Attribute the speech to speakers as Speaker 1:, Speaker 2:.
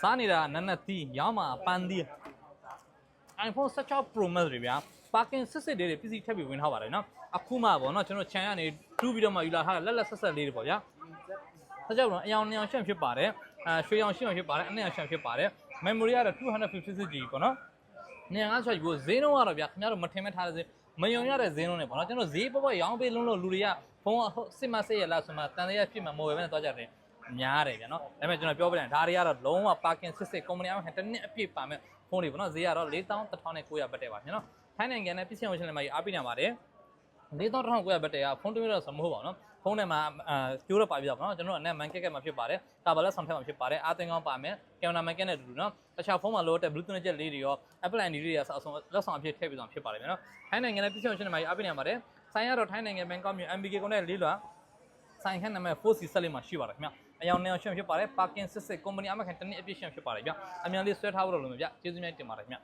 Speaker 1: စားနေတာနက်နက်သီးရောင်းမှာပန်းသီး iPhone 16 Pro Max တွေဗျာ parking စစ်စစ်လေးတွေပစ္စည်းထပ်ပြီးဝင်ထားပါတယ်နော်အခုမှပေါ့နော်ကျွန်တော်ခြံကနေတူးပြီးတော့မှယူလာထားတဲ့လက်လက်ဆက်ဆက်လေးတွေပေါ့ဗျာဆက်ကြောက်တော့အယောင်နှစ်ယောင်ရှန့်ဖြစ်ပါတယ်အဲရွှေရောင်ရှန့်ဖြစ်ပါတယ်အနှစ်ယောင်ရှန့်ဖြစ်ပါတယ် memory ကတော့ 256GB ပေါ့နော်နေငါဆိုယူဈေးနှုန်းကတော့ဗျာခင်ဗျားတို့မထင်မဲ့ထားတဲ့ဈေးမယုံရတဲ့ဈေးနှုန်းတွေပေါ့နော်ကျွန်တော်ဈေးပေါ့ပေါ့ရောင်းပေးလုံးလို့လူတွေကဖုန်းကစစ်မစစ်ရလားဆိုမှတန်တရားဖြစ်မှာမဟုတ်ပဲနဲ့တွားကြတယ် များတယ်ဗျာနော်ဒါပေမဲ့ကျွန်တော်ပြောပြတယ်ဒါတွေကတော့လုံးဝ parking စစ်စစ် company အောင်တစ်နှစ်အပြည့်ပါမယ်ဖုန်းတွေပေါ့နော်ဈေးကတော့41,900ဘတ်တဲ့ပါဗျာနော်ထိုင်းနိုင်ငံနဲ့ပြည်စင်ဝင်ရှင်လည်းမကြီးအားပေးနေပါတယ်41,900ဘတ်တဲ့ကဖုန်းတွေတော့စမဟုတ်ပါဘူးနော်ဖုန်းထဲမှာအာကျိုးတော့ပါပြတော့ပေါ့နော်ကျွန်တော်အနက်မန်ကက်ကက်မှာဖြစ်ပါတယ်ကာဗာလက်ဆောင်ထက်မှာဖြစ်ပါတယ်အာသင်ကောင်းပါမယ်ကင်မရာမန်ကက်နဲ့အတူတူနော်တခြားဖုန်းမှာလိုတဲ့ Bluetooth နဲ့ချက်လေးတွေရော Apple ID တွေရောအဆုံးလက်ဆောင်အဖြစ်ထည့်ပြီးဆောင်ဖြစ်ပါတယ်ဗျာနော်ထိုင်းနိုင်ငံနဲ့ပြည်စင်ဝင်ရှင်လည်းမကြီးအားပေးနေပါတယ်ဆိုင်ရတော့ထိုင်းနိုင်ငံဘန်ကောက်မြို့ MBK ကုန်းနဲ့လေးလွာ ဆိုင်ခန့်နာမည် 4C ဆက်လေးမှာရှိပါတယ်ခင်ဗျအယောင်နေအောင်ရှင်ဖြစ်ပါတယ် parking စစ်စစ် company အမခံတနည်းအပြည့်ရှင်ဖြစ်ပါတယ်ဗျအမြန်လေးဆွဲထားဖို့လို့လို့ဗျကျေးဇူးများတင်ပါတယ်ခင်ဗျ